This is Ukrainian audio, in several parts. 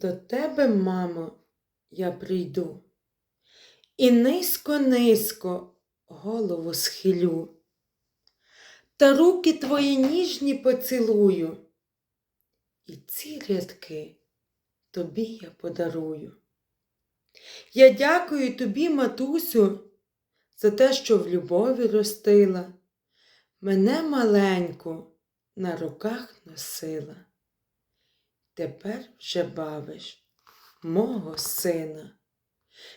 До тебе, мамо, я прийду. І низько-низько голову схилю, та руки твої ніжні поцілую, і ці рядки тобі я подарую. Я дякую тобі, матусю, за те, що в любові ростила, мене маленьку на руках носила. Тепер вже бавиш мого сина.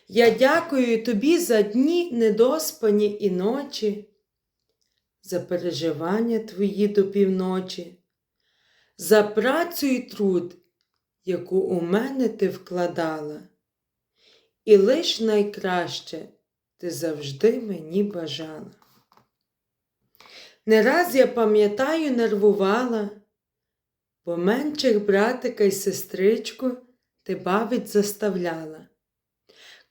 Я дякую тобі за дні недоспані і ночі, за переживання твої до півночі, за працю і труд, яку у мене ти вкладала. І лиш найкраще ти завжди мені бажала. Не раз я пам'ятаю, нервувала, бо менших братика й сестричку ти бавить заставляла.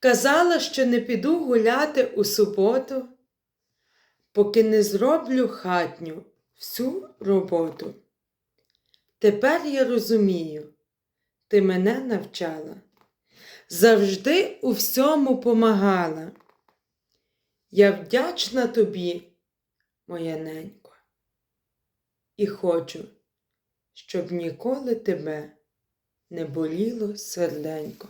Казала, що не піду гуляти у суботу, поки не зроблю хатню всю роботу. Тепер я розумію, ти мене навчала, завжди у всьому помагала. Я вдячна тобі, моя ненько, і хочу, щоб ніколи тебе не боліло серденько.